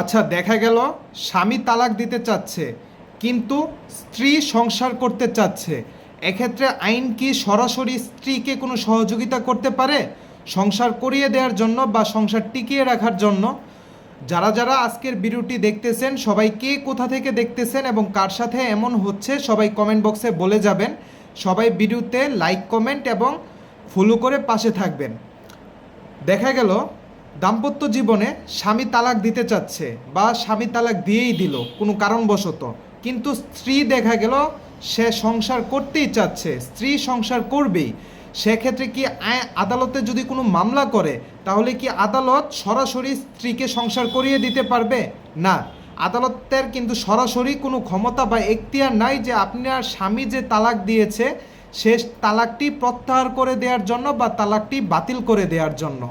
আচ্ছা দেখা গেল, স্বামী তালাক দিতে চাচ্ছে, কিন্তু স্ত্রী সংসার করতে চাচ্ছে। এক্ষেত্রে আইন কি সরাসরি স্ত্রীকে কোনো সহযোগিতা করতে পারে? সংসার করিয়ে দেওয়ার জন্য বা সংসার টিকিয়ে রাখার জন্য? যারা যারা আজকের ভিডিওটি দেখতেছেন, সবাই কে, কোথা থেকে দেখতেছেন এবং কার সাথে এমন হচ্ছে, সবাই কমেন্ট বক্সে বলে যাবেন। সবাই ভিডিওতে লাইক কমেন্ট এবং ফলো করে পাশে থাকবেন। দেখা গেল দাম্পত্য জীবনে স্বামী তালাক দিতে চাচ্ছে বা স্বামী তালাক দিয়েই দিল, কোনো কারণবশত। কিন্তু স্ত্রী দেখা গেল, সে সংসার করতেই চাচ্ছে, স্ত্রী সংসার করবেই। সেক্ষেত্রে কি আদালতে যদি কোনো মামলা করে, তাহলে কি আদালত সরাসরি স্ত্রীকে সংসার করিয়ে দিতে পারবে? না। আদালতের কিন্তু সরাসরি কোনো ক্ষমতা বা এখতিয়ার নাই যে আপনার স্বামী যে তালাক দিয়েছে, সে তালাকটি প্রত্যাহার করে দেওয়ার জন্য বা তালাকটি বাতিল করে দেওয়ার জন্য।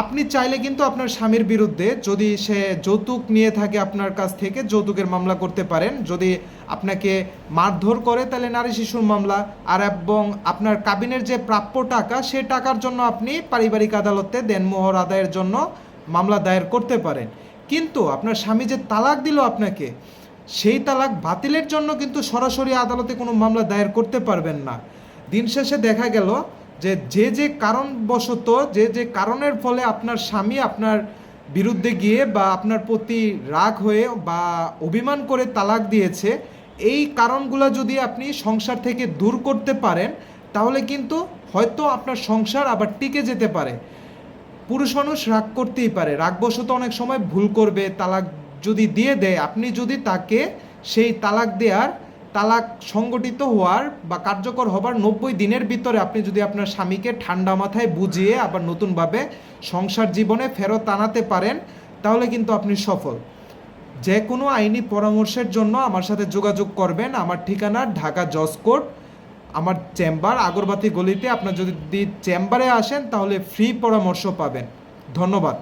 আপনি চাইলে কিন্তু আপনার স্বামীর বিরুদ্ধে যদি সে যৌতুক নিয়ে থাকে আপনার কাছ থেকে, যৌতুকের মামলা করতে পারেন। যদি আপনাকে মারধর করে, তাহলে নারী শিশুর মামলা। আর এবং আপনার কাবিনের যে প্রাপ্য টাকা, সে টাকার জন্য আপনি পারিবারিক আদালতে দেনমোহর আদায়ের জন্য মামলা দায়ের করতে পারেন। কিন্তু আপনার স্বামী যে তালাক দিল আপনাকে, সেই তালাক বাতিলের জন্য কিন্তু সরাসরি আদালতে কোনো মামলা দায়ের করতে পারবেন না। দিন শেষে দেখা গেল যে যে যে কারণবশত, যে যে কারণের ফলে আপনার স্বামী আপনার বিরুদ্ধে গিয়ে বা আপনার প্রতি রাগ হয়ে বা অভিমান করে তালাক দিয়েছে, এই কারণগুলো যদি আপনি সংসার থেকে দূর করতে পারেন, তাহলে কিন্তু হয়তো আপনার সংসার আবার টিকে যেতে পারে। পুরুষ মানুষ রাগ করতেই পারে। রাগবশত অনেক সময় ভুল করবে, তালাক যদি দিয়ে দেয়, আপনি যদি তাকে সেই তালাক দেওয়ার তালাক সংগঠিত হওয়ার বা কার্যকর হবার নব্বই দিনের ভিতরে আপনি যদি আপনার স্বামীকে ঠান্ডা মাথায় বুঝিয়ে আবার নতুনভাবে সংসার জীবনে ফেরত আনাতে পারেন, তাহলে কিন্তু আপনি সফল। যে কোনো আইনি পরামর্শের জন্য আমার সাথে যোগাযোগ করবেন। আমার ঠিকানা ঢাকা জজ কোর্ট আমার চেম্বার আগরবাতি গলিতে। আপনার যদি চেম্বারে আসেন, তাহলে ফ্রি পরামর্শ পাবেন। ধন্যবাদ।